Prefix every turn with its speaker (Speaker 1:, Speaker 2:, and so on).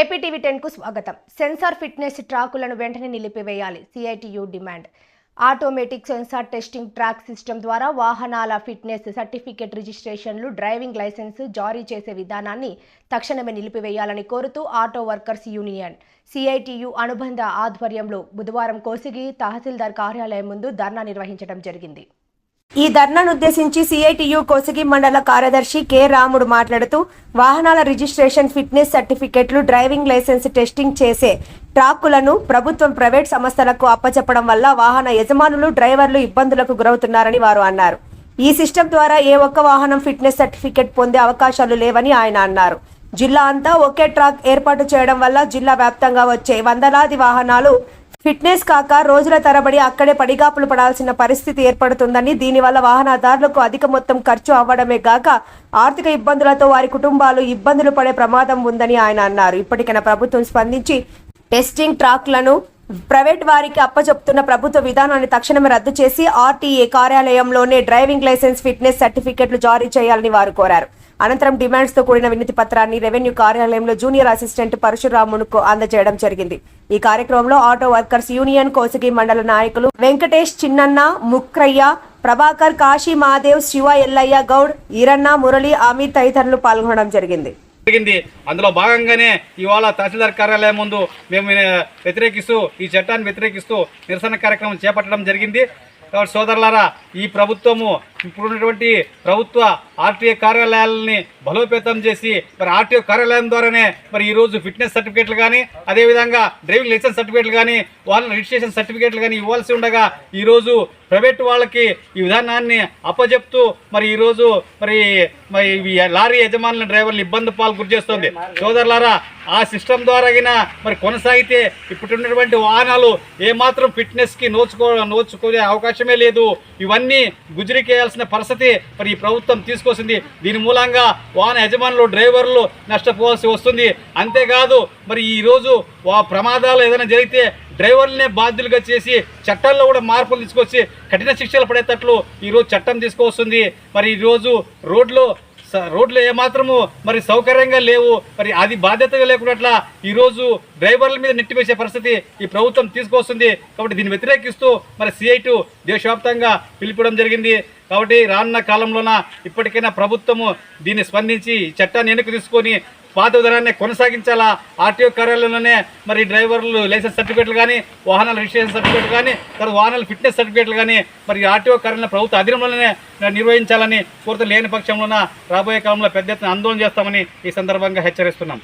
Speaker 1: AP TV టెన్కు స్వాగతం. Censor fitness ట్రాకులను వెంటనే నిలిపివేయాలి CITU demand. Automatic sensor testing track system ద్వారా వాహనాల ఫిట్నెస్ సర్టిఫికేట్ రిజిస్ట్రేషన్లు డ్రైవింగ్ లైసెన్స్ జారీ చేసే విధానాన్ని తక్షణమే నిలిపివేయాలని కోరుతూ ఆటో వర్కర్స్ యూనియన్. సిఐటియు అనుబంధ ఆధ్వర్యంలో బుధవారం కోసిగి తహసీల్దార్ కార్యాలయం ముందు ధర్నా నిర్వహించడం జరిగింది. ఈ ధర్నాను ఉద్దేశించి సిఐటియు కోసగి మండల కార్యదర్శి కె. రాముడు మాట్లాడుతూ వాహనాల రిజిస్ట్రేషన్ ఫిట్నెస్ సర్టిఫికెట్లు డ్రైవింగ్ లైసెన్స్ టెస్టింగ్ చేసే ట్రాక్కులను ప్రభుత్వం ప్రైవేట్ సంస్థలకు అప్పచెప్పడం వల్ల వాహన యజమానులు డ్రైవర్లు ఇబ్బందులకు గురవుతున్నారని వారు అన్నారు. ఈ సిస్టమ్ ద్వారా ఏ ఒక్క వాహనం ఫిట్నెస్ సర్టిఫికెట్ పొందే అవకాశాలు లేవని ఆయన అన్నారు. జిల్లా అంతా ఒకే ట్రాక్ ఏర్పాటు చేయడం వల్ల జిల్లా వ్యాప్తంగా వచ్చే వందలాది వాహనాలు ఫిట్నెస్ కాక రోజుల తరబడి అక్కడే పడిగాపులు పడాల్సిన పరిస్థితి ఏర్పడుతుందని దీనివల్ల వాహనదారులకు అధిక మొత్తం ఖర్చు అవ్వడమే కాక ఆర్థిక ఇబ్బందులతో వారి కుటుంబాలు ఇబ్బందులు పడే ప్రమాదం ఉందని ఆయన అన్నారు. ఇప్పటికైనా ప్రభుత్వం స్పందించి టెస్టింగ్ ట్రాక్లను ప్రైవేట్ వారికి అప్పచెప్తున్న ప్రభుత్వ విధానాన్ని తక్షణమే రద్దు చేసి ఆర్టీఏ కార్యాలయంలోనే డ్రైవింగ్ లైసెన్స్ ఫిట్నెస్ సర్టిఫికెట్లు జారీ చేయాలని వారు కోరారు. అనంతరం డిమాండ్స్తో కూడిన వినతి పత్రాన్ని రెవెన్యూ కార్యాలయంలో జూనియర్ అసిస్టెంట్ పరశురామునుకు అందజేయడం జరిగింది. ఈ కార్యక్రమంలో ఆటో వర్కర్స్ యూనియన్ కోసిగి మండల నాయకులు వెంకటేష్ చిన్నన్న ముక్రయ్య ప్రభాకర్ కాశీ మహాదేవ్ శివ ఎల్లయ్య గౌడ్ ఈరన్న మురళి అమిత్ తదితరులు పాల్గొనడం జరిగింది.
Speaker 2: జరిగింది. అందులో భాగంగానే ఇవాళ తహసీల్దార్ కార్యాలయం ముందు మేము వ్యతిరేకిస్తూ ఈ చట్టాన్ని వ్యతిరేకిస్తూ నిరసన కార్యక్రమం చేపట్టడం జరిగింది. సోదరులారా ఈ ప్రభుత్వము ఇప్పుడున్నటువంటి ప్రభుత్వ ఆర్టీఏ కార్యాలయాలని బలోపేతం చేసి మరి ఆర్టీఓ కార్యాలయం ద్వారానే మరి ఈరోజు ఫిట్నెస్ సర్టిఫికేట్లు కానీ అదేవిధంగా డ్రైవింగ్ లైసెన్స్ సర్టిఫికేట్లు కానీ వాళ్ళ రిజిస్ట్రేషన్ సర్టిఫికేట్లు కానీ ఇవ్వాల్సి ఉండగా ఈరోజు ప్రైవేట్ వాళ్ళకి ఈ విధానాన్ని అప్పజెప్తూ మరి ఈరోజు మరి మరి లారీ యజమానుల డ్రైవర్లు ఇబ్బంది పాలు గురి చేస్తుంది. సోదరులారా ఆ సిస్టమ్ ద్వారా అయినా మరి కొనసాగితే ఇప్పుడు ఉన్నటువంటి వాహనాలు ఏమాత్రం ఫిట్నెస్కి నోచుకో నోచుకునే అవకాశమే లేదు. ఇవన్నీ గుజరికేయాల్సిన పరిస్థితి మరి ఈ ప్రభుత్వం తీసుకొస్తుంది. దీని మూలంగా వాహన యజమానులు డ్రైవర్లు నష్టపోవాల్సి వస్తుంది. అంతేకాదు మరి ఈరోజు వా ప్రమాదాలు ఏదైనా జరిగితే డ్రైవర్లనే బాధ్యులుగా చేసి చట్టాల్లో కూడా మార్పులు తీసుకొచ్చి కఠిన శిక్షలు పడేటట్లు ఈరోజు చట్టం తీసుకొస్తుంది. మరి ఈరోజు రోడ్లు రోడ్లు ఏమాత్రము మరి సౌకర్యంగా లేవు మరి అది బాధ్యతగా లేకున్నట్లా ఈరోజు డ్రైవర్ల మీద నెట్టివేసే పరిస్థితి ఈ ప్రభుత్వం తీసుకొస్తుంది. కాబట్టి దీన్ని వ్యతిరేకిస్తూ మరి సిఐటు దేశవ్యాప్తంగా పిలిపడం జరిగింది. కాబట్టి రానున్న కాలంలోన ఇప్పటికైనా ప్రభుత్వము దీన్ని స్పందించి ఈ చట్టాన్ని వెనక్కి తీసుకొని పాత విధానాన్ని కొనసాగించాలా? ఆర్టీఓ కార్యాలయంలోనే మరి డ్రైవర్లు లైసెన్స్ సర్టిఫికేట్లు కానీ వాహనాల రిజిస్ట్రేషన్ సర్టిఫికేట్ కానీ తర్వాత వాహనాల ఫిట్నెస్ సర్టిఫికేట్లు కానీ మరి ఆర్టీఓ కార్యాలయం ప్రభుత్వ అధీనంలోనే నిర్వహించాలని కోరిత లేని పక్షంలోన రాబోయే కాలంలో పెద్ద ఎత్తున ఆందోళన చేస్తామని ఈ సందర్భంగా హెచ్చరిస్తున్నాం.